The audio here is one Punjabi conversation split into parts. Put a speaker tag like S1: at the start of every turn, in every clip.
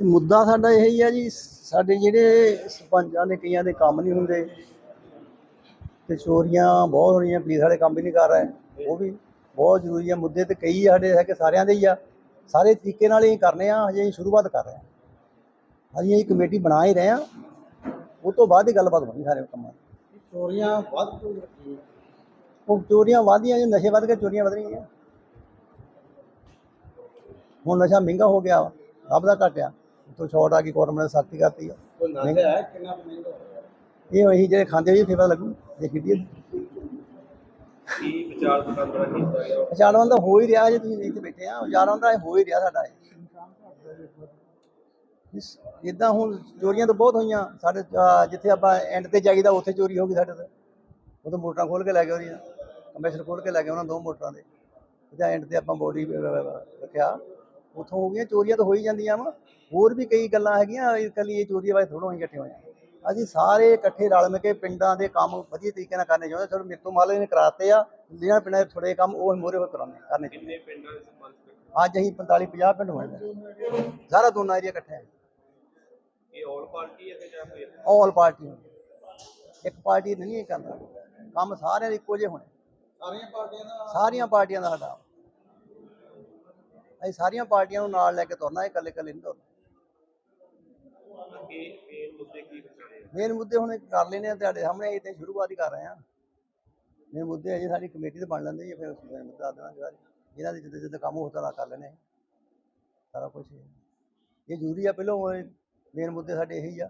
S1: ਮੁੱਦਾ ਸਾਡਾ ਇਹ ਹੀ ਆ ਜੀ ਸਾਡੇ ਜਿਹੜੇ ਸਰਪੰਚਾਂ ਦੇ ਕਈਆਂ ਦੇ ਕੰਮ ਨਹੀਂ ਹੁੰਦੇ ਤੇ ਚੋਰੀਆਂ ਬਹੁਤ ਹੋ ਰਹੀਆਂ ਪੁਲਿਸ ਵਾਲੇ ਕੰਮ ਵੀ ਨਹੀਂ ਕਰ ਰਹੇ ਉਹ ਵੀ ਬਹੁਤ ਜ਼ਰੂਰੀ ਆ ਮੁੱਦੇ ਤੇ ਕਈ ਸਾਡੇ ਹੈਗੇ ਸਾਰਿਆਂ ਦੇ ਹੀ ਆ ਸਾਰੇ ਤਰੀਕੇ ਨਾਲ ਹੀ ਕਰਨੇ ਆ ਹਜੇ ਸ਼ੁਰੂਆਤ ਕਰ ਰਹੇ ਆ। ਅਸੀਂ ਇਹ ਕਮੇਟੀ ਬਣਾ ਹੀ ਰਹੇ ਆ ਉਹ ਤੋਂ ਬਾਅਦ ਹੀ ਗੱਲਬਾਤ ਹੋਣੀ ਸਾਰੇ ਕੰਮਾਂ ਦੀ।
S2: ਚੋਰੀਆਂ ਵੱਧ
S1: ਉਹ ਚੋਰੀਆਂ ਵਧਦੀਆਂ ਜੀ ਨਸ਼ੇ ਵੱਧ ਕੇ ਚੋਰੀਆਂ ਵਧ ਰਹੀਆਂ। ਹੁਣ ਨਸ਼ਾ ਮਹਿੰਗਾ ਹੋ ਗਿਆ ਵਾ, ਲੱਭਦਾ ਘਟਿਆ ਤੋਂ ਛੋਟ ਆ ਗਈ ਗੌਰਮੈਂਟ ਨੇ ਸਖਤੀ ਕਰਤੀ ਆ।
S2: ਕੋਈ ਨਾਲੇ ਹੈ? ਕਿੰਨਾ ਮਹਿੰਗਾ
S1: ਇਹ ਅਸੀਂ ਜਿਹੜੇ ਖਾਂਦੇ ਫੇਰ ਪਤਾ ਲੱਗੂ ਜੇ ਕੀਤੀ
S3: ਕੀ ਵਿਚਾਰ ਵਟਾਂਦਰਾ ਕੀਤਾ ਗਿਆ
S1: ਪਛਾਣਵੰਦ ਹੋ? ਹੀ ਰਿਹਾ ਜੇ ਤੁਸੀਂ ਇੱਥੇ ਬੈਠੇ ਆ ਦਾ ਹੋ ਹੀ ਰਿਹਾ ਸਾਡਾ। ਜਿੱਦਾਂ ਹੁਣ ਚੋਰੀਆਂ ਤਾਂ ਬਹੁਤ ਹੋਈਆਂ ਸਾਡੇ ਜਿੱਥੇ ਆਪਾਂ ਐਂਡ ਤੇ ਜਾਈਦਾ ਉੱਥੇ ਚੋਰੀ ਹੋ ਗਈ ਸਾਡੇ ਤੋਂ। ਉਹ ਤਾਂ ਮੋਟਰਾਂ ਖੋਲ ਕੇ ਲੈ ਗਏ ਉਹਦੀਆਂ ਕੰਪੈਸਰ ਖੋਲ ਕੇ ਲੈ ਗਏ ਉਹਨਾਂ ਦੋ ਮੋਟਰਾਂ ਦੇ। ਉਹਦੇ ਐਂਡ ਤੇ ਆਪਾਂ ਬੋਡੀ ਰੱਖਿਆ। ਉੱਥੋਂ ਹੋ ਗਈਆਂ ਚੋਰੀਆਂ ਤਾਂ ਹੋ ਹੀ ਜਾਂਦੀਆਂ ਵਾ। ਹੋਰ ਵੀ ਕਈ ਗੱਲਾਂ ਹੈਗੀਆਂ ਇਕੱਲੀ ਇਹ ਚੋਰੀ ਵਾਲੇ ਥੋੜ੍ਹਾ ਅਸੀਂ ਇਕੱਠੇ ਹੋਏ ਹਾਂ ਅਸੀਂ ਸਾਰੇ ਇਕੱਠੇ ਰਲ ਮਿਲ ਕੇ ਪਿੰਡਾਂ ਦੇ ਕੰਮ ਵਧੀਆ ਤਰੀਕੇ ਨਾਲ ਕਰਨੇ ਚਾਹੁੰਦੇ ਚਲੋ ਮੇਰੇ ਤੋਂ ਮਾਲੇ ਨੇ ਕਰਾਤੇ ਆ ਜਿਹੜਾ ਪਿੰਡਾਂ ਦੇ ਥੋੜੇ ਕੰਮ ਉਹ ਮੋਰੇ ਹੋ ਕਰਾਉਣੇ ਕਰਨੇ
S3: ਕਿੰਨੇ ਪਿੰਡਾਂ ਦੇ ਸਰਪੰਚ ਇਕੱਠੇ?
S1: ਅੱਜ ਅਸੀਂ 45 50 ਪਿੰਡ ਹੋਏ ਨੇ। ਸਾਰਾ ਦੋਨਾਂ ਏਰੀਆ ਇਕੱਠੇ ਹੈ
S3: ਇਹ ਆਲ ਪਾਰਟੀ ਹੈ ਤੇ ਜਾਂ ਫਿਰ
S1: ਆਲ ਪਾਰਟੀ ਇੱਕ ਪਾਰਟੀ ਨਹੀਂ ਕਰਦਾ ਕੰਮ ਸਾਰਿਆਂ ਦੇ ਇੱਕੋ ਜਿਹੇ ਹੋਣੇ।
S2: ਸਾਰੀਆਂ ਪਾਰਟੀਆਂ ਦਾ
S1: ਸਾਰੀਆਂ ਪਾਰਟੀਆਂ ਦਾ ਸਾਡਾ। ਅਸੀਂ ਸਾਰੀਆਂ ਪਾਰਟੀਆਂ ਨੂੰ ਨਾਲ ਲੈ ਕੇ ਤੁਰਨਾ ਇਹ ਇਕੱਲੇ ਇਕੱਲੇ ਨਹੀਂ ਤੁਰਨਾ।
S3: ਮੇਨ ਮੁੱਦੇ ਕੀ
S1: ਹੁਣ ਕਰ ਲੈਨੇ ਆ ਤੁਹਾਡੇ ਸਾਹਮਣੇ ਇਹ ਤੇ ਸ਼ੁਰੂਆਤ ਹੀ ਕਰ ਰਹੇ ਆ ਮੇਨ ਮੁੱਦੇ ਅਜੇ ਸਾਡੀ ਕਮੇਟੀ ਤੇ ਬਣ ਲੈਂਦੇ ਜੀ ਫਿਰ ਮੁੱਦਾ ਦੇਣਾ ਜਿਹੜਾ ਇਹਨਾਂ ਦੇ ਜਿੱਦਾਂ ਜਿੱਦਾਂ ਕੰਮ ਹੋ ਤਰ੍ਹਾਂ ਕਰ ਲੈਣੇ ਸਾਰਾ ਕੁਝ ਇਹ। ਜ਼ਰੂਰੀ ਆ ਪਹਿਲਾਂ ਮੇਨ ਮੁੱਦੇ ਸਾਡੇ ਇਹੀ ਆ।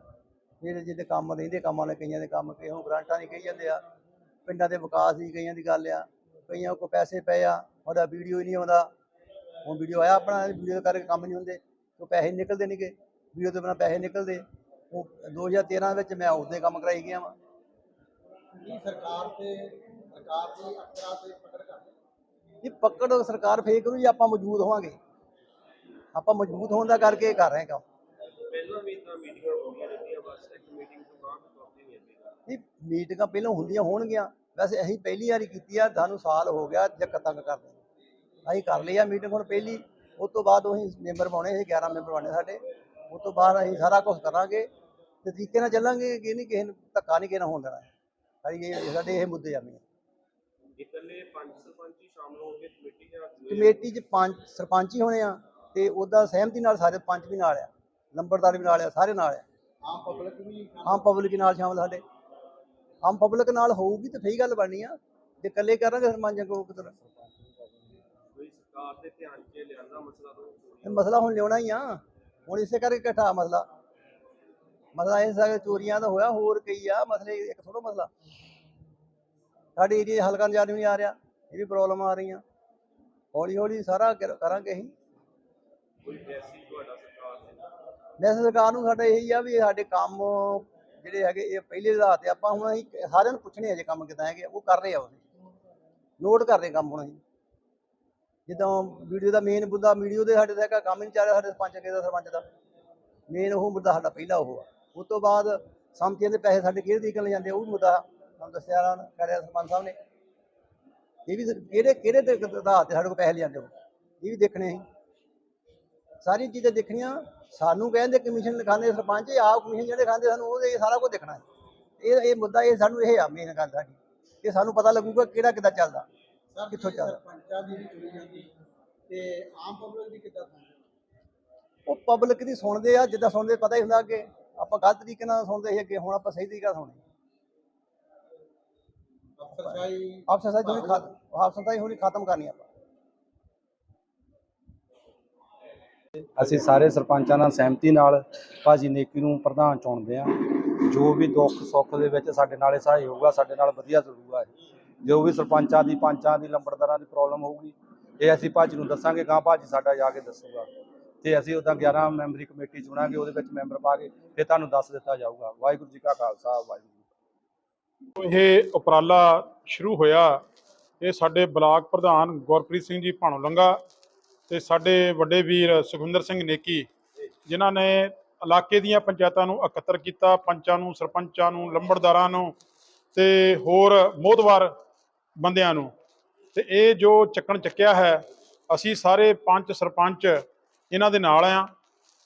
S1: ਜਿਹੜੇ ਜਿਹਦੇ ਕੰਮ ਰਹਿੰਦੇ ਕੰਮਾਂ ਨੇ ਕਈਆਂ ਦੇ ਕੰਮ ਕਈ ਹੁਣ ਗ੍ਰਾਂਟਾਂ ਨਹੀਂ ਕਹੀ ਜਾਂਦੇ ਆ। ਪਿੰਡਾਂ ਦੇ ਵਿਕਾਸ ਦੀ ਕਈਆਂ ਦੀ ਗੱਲ ਆ। ਕਈਆਂ ਕੋਲ ਪੈਸੇ ਪਏ ਆ ਉਹਦਾ ਵੀਡੀਓ ਹੀ ਨਹੀਂ ਆਉਂਦਾ। ਹੁਣ ਵੀਡੀਓ ਆਇਆ ਆਪਣਾ ਵੀਡੀਓ ਕਰਕੇ ਕੰਮ ਨਹੀਂ ਹੁੰਦੇ ਉਹ ਪੈਸੇ ਨਿਕਲਦੇ ਨਹੀਂਗੇ ਵੀਡੀਓ ਤੋਂ ਬਿਨਾਂ ਪੈਸੇ ਨਿਕਲਦੇ। ਉਹ 2013 ਵਿੱਚ ਮੈਂ ਉਹਦੇ ਕੰਮ ਕਰਾਈ ਗਿਆ ਵਾਂ।
S2: ਕੀ ਸਰਕਾਰ ਤੇ ਸਰਕਾਰ ਦੀ ਤੇ ਪਕੜ ਕਰਦੇ?
S1: ਇਹ ਪਕੜ ਸਰਕਾਰ ਕਰੂ ਜੀ ਆਪਾਂ ਮੌਜੂਦ ਹੋਵਾਂਗੇ। ਆਪਾਂ ਮਜ਼ਬੂਤ ਹੋਣ ਦਾ ਕਰਕੇ ਕਰ ਰਹੇ ਕੰਮ।
S3: ਪਹਿਲਾਂ ਵੀ ਤਾਂ ਮੀਟਿੰਗਾਂ ਹੋਈਆਂ ਰਹਿੰਦੀਆਂ ਬਸ ਇੱਕ ਮੀਟਿੰਗ ਤੋਂ ਬਾਅਦ ਕਰਦੇ ਨਹੀਂ ਹੁੰਦੇ
S1: ਇਹ ਮੀਟਿੰਗਾਂ ਪਹਿਲਾਂ ਹੁੰਦੀਆਂ ਹੋਣਗੀਆਂ। ਵੈਸੇ ਅਸੀਂ ਪਹਿਲੀ ਵਾਰੀ ਕੀਤੀ ਆ ਸਾਨੂੰ ਸਾਲ ਹੋ ਗਿਆ ਜੱਕ ਤੰਗ ਕਰਦੇ। ਅਸੀਂ ਕਰ ਲਈ ਆ ਮੀਟਿੰਗ ਹੁਣ ਪਹਿਲੀ ਉਸ ਤੋਂ ਬਾਅਦ ਅਸੀਂ ਮੈਂਬਰ ਪਾਉਣੇ ਸੀ 11 ਮੈਂਬਰ ਬਣੇ ਸਾਡੇ। ਉਸ ਤੋਂ ਬਾਅਦ ਅਸੀਂ ਸਾਰਾ ਕੁਝ ਕਰਾਂਗੇ ਤੇ ਤਰੀਕੇ ਨਾਲ ਚੱਲਾਂਗੇ ਕਿ ਨਹੀਂ ਕਿਸੇ ਨੂੰ ਧੱਕਾ ਨਹੀਂ ਕਿਸੇ ਨਾਲ ਹੋਣ ਦੇਣਾ। ਸਾਡੀ ਇਹ ਸਾਡੇ ਇਹ ਮੁੱਦੇ ਆ
S3: ਇਕੱਲੇ ਪੰਜ ਸਰਪੰਚ ਹੀ ਸ਼ਾਮਲ ਹੋ ਕੇ ਕਮੇਟੀ
S1: 'ਚ ਪੰਜ ਸਰਪੰਚ ਹੀ ਹੋਣੇ ਆ ਤੇ ਉਹਦਾ ਸਹਿਮਤੀ ਨਾਲ ਸਾਰੇ ਪੰਚ ਵੀ ਨਾਲ ਆ ਨੰਬਰਦਾਰ ਵੀ ਨਾਲ ਆ ਸਾਰੇ ਨਾਲ ਆ।
S2: ਆਮ ਪਬਲਿਕ ਵੀ
S1: ਆਮ ਪਬਲਿਕ ਨਾਲ ਸ਼ਾਮਲ ਸਾਡੇ। ਆਮ ਪਬਲਿਕ ਨਾਲ ਹੋਊਗੀ ਤਾਂ ਸਹੀ ਗੱਲ ਬਣਨੀ ਆ। ਜੇ ਇਕੱਲੇ ਕਰਾਂਗੇ ਸਰਪੰਚਾਂ ਕੋ ਕਿਧਰ
S3: ਕੋਈ ਸਰਕਾਰ ਦੇ ਧਿਆਨ 'ਚ ਲਿਆਂਦਾ ਮਸਲਾ ਤੋਂ
S1: ਇਹ ਮਸਲਾ ਹੁਣ ਲਿਆਉਣਾ ਹੀ ਆ। ਹੁਣ ਇਸੇ ਕਰਕੇ ਇਕੱਠਾ ਮਸਲਾ। ਮਸਲਾ ਇਹ ਸਾਰੇ ਚੋਰੀਆਂ ਦਾ ਹੋਇਆ ਹੋਰ ਕਈ ਆ ਮਸਲੇ ਇੱਕ ਥੋੜਾ ਮਸਲਾ। ਸਾਡੇ ਏਰੀਏ ਹਲਕਾ ਨਜ਼ਾਰ ਨਹੀਂ ਆ ਰਿਹਾ ਇਹ ਵੀ ਪ੍ਰੋਬਲਮ ਆ ਰਹੀਆਂ। ਹੌਲੀ ਹੌਲੀ ਸਾਰਾ ਕਰ- ਕਰਾਂਗੇ ਅਸੀਂ।
S3: ਕੋਈ ਮੈਸੇਜ ਤੁਹਾਡਾ ਸਰਕਾਰ ਦੇ
S1: ਸਰਕਾਰ ਨੂੰ ਸਾਡਾ ਇਹੀ ਆ ਵੀ ਸਾਡੇ ਕੰਮ ਜਿਹੜੇ ਹੈਗੇ ਇਹ ਪਹਿਲੇ ਆਧਾਰ ਤੇ ਆਪਾਂ ਹੁਣ ਅਸੀਂ ਸਾਰਿਆਂ ਨੂੰ ਪੁੱਛਣੇ ਆ ਜੇ ਕੰਮ ਕਿਦਾਂ ਹੈਗੇ ਉਹ ਕਰ ਰਹੇ ਆ ਉਹ। ਨੋਟ ਕਰ ਰਹੇ ਕੰਮ ਹੁਣ ਅਸੀਂ। ਜਿੱਦਾਂ ਵੀਡੀਓ ਦਾ ਮੇਨ ਮੁੱਦਾ ਵੀਡੀਓ ਦੇ ਸਾਡੇ ਦਾ ਹੈਗਾ ਕੰਮ ਹੀ ਨਹੀਂ ਚੱਲ ਰਿਹਾ, ਸਾਡੇ ਸਰਪੰਚ ਅੱਗੇ ਦਾ, ਸਰਪੰਚ ਦਾ। ਮੇਨ ਉਹ ਮੁੱਦਾ ਸਾਡਾ ਪਹਿਲਾ ਉਹ ਆ। ਉਸ ਤੋਂ ਬਾਅਦ ਸੰਮਤੀਆਂ ਦੇ ਪੈਸੇ ਸਾਡੇ ਕਿਹੜੇ ਤਰੀਕੇ ਨਾਲ ਜਾਂਦੇ ਉਹ ਵੀ ਮੁੱਦਾ ਸਾਨੂੰ ਦੱਸਿਆ ਉਹਨਾਂ ਨੇ ਕਰਿਆ ਸਰਪੰਚ ਸਾਹਿਬ ਨੇ। ਇਹ ਵੀ ਕਿਹੜੇ ਕਿਹੜੇ ਦੇ ਆਧਾਰ ਤੇ ਸਾਡੇ ਕੋਲ ਪੈਸੇ ਲਿਆਂਦੇ ਹੋ? ਇਹ ਵੀ ਦੇਖਣੇ ਸੀ ਸਾਰੀਆਂ ਚੀਜ਼ਾਂ ਦੇਖਣੀਆਂ, ਸਾਨੂੰ ਕਹਿੰਦੇ ਕਮਿਸ਼ਨ ਲਿਖਾਉਂਦੇ ਸਰਪੰਚ, ਇਹ ਆਪ ਕਮਿਸ਼ਨ ਜਿਹੜੇ ਖਾਂਦੇ ਸਾਨੂੰ, ਉਹਦੇ ਇਹ ਸਾਰਾ ਕੁਝ ਦੇਖਣਾ। ਹੈ ਇਹ ਇਹ ਮੁੱਦਾ, ਇਹ ਸਾਨੂੰ ਇਹ ਆ ਮੇਨ ਗੱਲ ਸਾਡੀ। ਇਹ ਸਾਨੂੰ ਪਤਾ ਲੱਗੂਗਾ ਕਿਹੜਾ ਕਿੱਦਾਂ ਚੱਲਦਾ।
S2: ਸਰ
S1: ਕਿੱਥੋਂ
S2: ਜਿਹੜੀ
S1: ਚੱਲਦਾ?
S2: ਸਰਪੰਚਾਂ ਦੀ ਵੀ ਚੁਣੀ ਜਾਂਦੀ ਤੇ ਆਮ ਪਬਲਿਕ ਦੀ ਕਿੱਦਾਂ ਸੁਣਦੇ
S1: ਉਹ ਪਬਲਿਕ ਦੀ ਸੁਣਦੇ ਆ ਜਿੱਦਾਂ ਸੁਣਦੇ ਪਤਾ ਹੀ ਹੁੰਦਾ ਅੱਗੇ। ਆਪਾਂ ਗਲਤ ਤਰੀਕੇ ਨਾਲ ਸੁਣਦੇ ਸੀ ਅੱਗੇ ਹੁਣ ਆਪਾਂ ਸਹੀ ਤਰੀਕੇ ਨਾਲ ਸੁਣਦੇ
S2: ਅਫਸਰਸ਼ਾਹੀ
S1: ਆਪਸੇ ਥੋੜੀ ਖਤਮ ਆਪਸੇ ਥੋੜੀ ਖਤਮ ਕਰਨੀ ਆਪਾਂ।
S4: ਅਸੀਂ ਸਾਰੇ ਸਰਪੰਚਾਂ ਨਾਲ ਸਹਿਮਤੀ ਨਾਲ ਭਾਜੀ ਨੇਕੀ ਨੂੰ ਪ੍ਰਧਾਨ ਚੁਣਦੇ ਆ ਜੋ ਵੀ ਦੁੱਖ ਸੁੱਖ ਦੇ ਵਿੱਚ ਸਾਡੇ ਨਾਲ ਸਹਾਈ ਹੋਊਗਾ ਸਾਡੇ ਨਾਲ ਵਧੀਆ ਜ਼ਰੂਗਾ ਇਹ। ਜੋ ਵੀ ਸਰਪੰਚਾਂ ਦੀ, ਪੰਚਾਂ ਦੀ, ਲੰਬੜਦਾਰਾਂ ਦੀ ਪ੍ਰੋਬਲਮ ਹੋਊਗੀ, ਇਹ ਅਸੀਂ ਭਾਜੀ ਨੂੰ ਦੱਸਾਂਗੇ ਗਾਂ ਭਾਜੀ ਸਾਡਾ ਜਾ ਕੇ ਦੱਸੂਗਾ। ਤੇ ਅਸੀਂ ਉਦਾਂ 11 ਮੈਂਬਰੀ ਕਮੇਟੀ ਚੁਣਾਂਗੇ, ਉਹਦੇ ਵਿੱਚ ਮੈਂਬਰ ਪਾ ਕੇ ਫਿਰ ਤੁਹਾਨੂੰ ਦੱਸ ਦਿੱਤਾ ਜਾਊਗਾ। ਵਾਹਿਗੁਰੂ ਜੀ ਕਾ ਖਾਲਸਾ, ਵਾਹਿਗੁਰੂ
S5: ਇਹ ਉਪਰਾਲਾ ਸ਼ੁਰੂ ਹੋਇਆ, ਇਹ ਸਾਡੇ ਬਲਾਕ ਪ੍ਰਧਾਨ ਗੁਰਪ੍ਰੀਤ ਸਿੰਘ ਜੀ ਭਾਣੋ ਲੰਗਾ ਤੇ ਸਾਡੇ ਵੱਡੇ ਵੀਰ ਸੁਖਵਿੰਦਰ ਸਿੰਘ ਨੇਕੀ, ਜਿਨ੍ਹਾਂ ਨੇ ਇਲਾਕੇ ਦੀਆਂ ਪੰਚਾਇਤਾਂ ਨੂੰ ਇਕੱਤਰ ਕੀਤਾ, ਪੰਚਾਂ ਨੂੰ, ਸਰਪੰਚਾਂ ਨੂੰ, ਲੰਬੜਦਾਰਾਂ ਨੂੰ ਤੇ ਹੋਰ ਮੋਹਤਵਾਰ ਬੰਦਿਆਂ ਨੂੰ। ਤੇ ਇਹ ਜੋ ਚੱਕਣ ਚੱਕਿਆ ਹੈ, ਅਸੀਂ ਸਾਰੇ ਪੰਚ ਸਰਪੰਚ ਇਹਨਾਂ ਦੇ ਨਾਲ ਆ।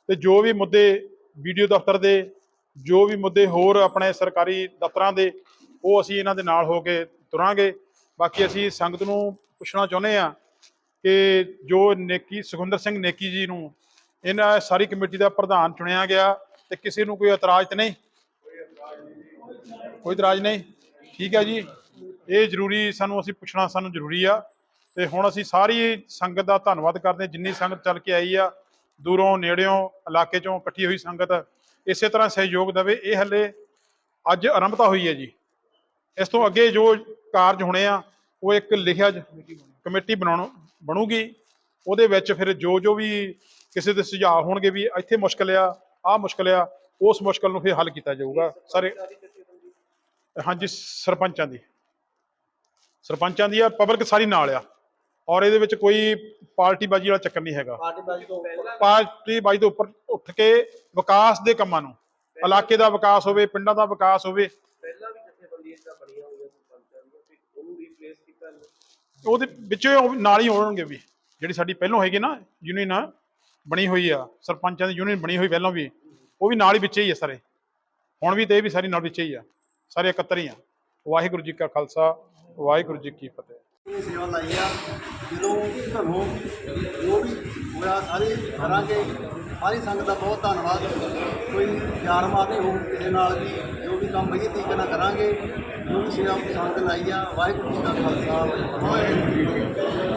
S5: ਤੇ ਜੋ ਵੀ ਮੁੱਦੇ ਵੀਡੀਓ ਦਫ਼ਤਰ ਦੇ, ਜੋ ਵੀ ਮੁੱਦੇ ਹੋਰ ਆਪਣੇ ਸਰਕਾਰੀ ਦਫ਼ਤਰਾਂ ਦੇ, ਉਹ ਅਸੀਂ ਇਹਨਾਂ ਦੇ ਨਾਲ ਹੋ ਕੇ ਤੁਰਾਂਗੇ। ਬਾਕੀ ਅਸੀਂ ਸੰਗਤ ਨੂੰ ਪੁੱਛਣਾ ਚਾਹੁੰਦੇ ਆ ਕਿ ਜੋ ਨੇਕੀ ਸੁਖਿੰਦਰ ਸਿੰਘ ਨੇਕੀ ਜੀ ਨੂੰ ਇਹਨਾਂ ਸਾਰੀ ਕਮੇਟੀ ਦਾ ਪ੍ਰਧਾਨ ਚੁਣਿਆ ਗਿਆ, ਤੇ ਕਿਸੇ ਨੂੰ ਕੋਈ ਇਤਰਾਜ਼ ਤੇ ਨਹੀਂ? ਕੋਈ ਇਤਰਾਜ਼ ਨਹੀਂ? ਠੀਕ ਹੈ ਜੀ। ਇਹ ਜ਼ਰੂਰੀ ਸਾਨੂੰ ਅਸੀਂ ਪੁੱਛਣਾ ਸਾਨੂੰ ਜ਼ਰੂਰੀ ਆ ਤੇ ਹੁਣ ਅਸੀਂ ਸਾਰੀ ਸੰਗਤ ਦਾ ਧੰਨਵਾਦ ਕਰਦੇ ਜਿੰਨੀ ਸੰਗਤ ਚੱਲ ਕੇ ਆਈ ਆ, ਦੂਰੋਂ, ਨੇੜਿਓਂ, ਇਲਾਕੇ ਚੋਂ ਇਕੱਠੀ ਹੋਈ ਸੰਗਤ, ਇਸੇ ਤਰ੍ਹਾਂ ਸਹਿਯੋਗ ਦੇਵੇ। ਇਹ ਹੱਲੇ ਅੱਜ ਆਰੰਭਤਾ ਹੋਈ ਹੈ ਜੀ। ਇਸ ਤੋਂ ਅੱਗੇ ਜੋ ਕਾਰਜ ਹੋਣੇ ਆ, ਉਹ ਇੱਕ ਲਿਖਿਆ ਕਮੇਟੀ ਬਣਾਉਣ, ਬਣੂਗੀ। ਉਹਦੇ ਵਿੱਚ ਫਿਰ ਜੋ ਜੋ ਵੀ ਕਿਸੇ ਦੇ ਸੁਝਾਅ ਹੋਣਗੇ ਵੀ ਇੱਥੇ ਮੁਸ਼ਕਲ ਆ, ਆਹ ਮੁਸ਼ਕਲ ਆ, ਉਸ ਮੁਸ਼ਕਲ ਨੂੰ ਫਿਰ ਹੱਲ ਕੀਤਾ ਜਾਊਗਾ। ਸਾਰੇ ਹਾਂਜੀ, ਸਰਪੰਚਾਂ ਦੀ। ਸਰਪੰਚਾਂ ਦੀ ਆ ਪਬਲਿਕ ਸਾਰੀ ਨਾਲ ਆ। ਔਰ ਇਹਦੇ ਵਿੱਚ ਕੋਈ ਪਾਰਟੀ ਬਾਜੀ ਵਾਲਾ ਚੱਕਰ ਨਹੀਂ ਹੈਗਾ।
S2: ਪਾਰਟੀ ਬਾਜੀ ਤੋਂ ਉੱਪਰ?
S5: ਪਾਰਟੀ ਬਾਜੀ ਤੋਂ ਉੱਪਰ ਉੱਠ ਕੇ ਵਿਕਾਸ ਦੇ ਕੰਮਾਂ ਨੂੰ ਇਲਾਕੇ ਦਾ ਵਿਕਾਸ ਹੋਵੇ ਪਿੰਡਾਂ ਦਾ ਵਿਕਾਸ ਹੋਵੇ।
S3: ਪਹਿਲਾਂ ਵੀ ਜਥੇਬੰਦੀਆਂ ਤਾਂ ਬਣੀਆਂ ਹੋਈਆਂ ਸਰਪੰਚਾਂ ਦੀਆਂ ਤੇ ਉਹਨੂੰ ਰੀਪਲੇਸ ਕੀਤਾ ਇਹਨੇ।
S5: ਉਹਦੇ ਵਿੱਚੋਂ ਨਾਲ ਹੀ ਹੋਣਗੇ ਵੀ। ਜਿਹੜੀ ਸਾਡੀ ਪਹਿਲੋਂ ਹੈਗੀ ਨਾ ਯੂਨੀਅਨ ਬਣੀ ਹੋਈ ਆ। ਸਰਪੰਚਾਂ ਦੀ ਯੂਨੀਅਨ ਬਣੀ ਹੋਈ ਪਹਿਲਾਂ ਵੀ। ਉਹ ਵੀ ਨਾਲ ਹੀ ਵਿੱਚੇ ਹੀ ਆ ਸਾਰੇ। ਹੁਣ ਵੀ ਤੇ ਇਹ ਵੀ ਸਾਰੀ ਨਾਲ ਵਿੱਚੇ ਹੀ ਆ। ਸਾਰੇ ਇਕੱਤਰ ਹੀ ਆ। ਵਾਹਿਗੁਰੂ ਜੀ ਕਾ ਖਾਲਸਾ। ਵਾਹਿਗੁਰੂ ਜੀ ਕੀ ਫਤਿਹ।
S1: ਇਹ ਸੇਵਾ ਲਾਈ ਆ। ਜਦੋਂ ਘਰੋਂ ਜੋ ਵੀ ਹੋਇਆ, ਸਾਰੇ ਕਰਾਂਗੇ। ਸਾਰੀ ਸੰਗਤ ਦਾ ਬਹੁਤ ਧੰਨਵਾਦ। ਕੋਈ ਜਾਨ ਮਾਰਨੀ ਹੋ ਕਿਸੇ ਨਾਲ ਵੀ, ਜੋ ਵੀ ਕੰਮ ਵਧੀਆ ਤਰੀਕੇ ਨਾਲ ਕਰਾਂਗੇ, ਜੋ ਵੀ ਸੇਵਾ ਸੰਗਤ ਲਾਈ ਆ, ਵਾਹਿਗੁਰੂ ਜੀ ਦਾ ਖਾਲਸਾ, ਵਾਹਿਗੁਰੂ ਜੀ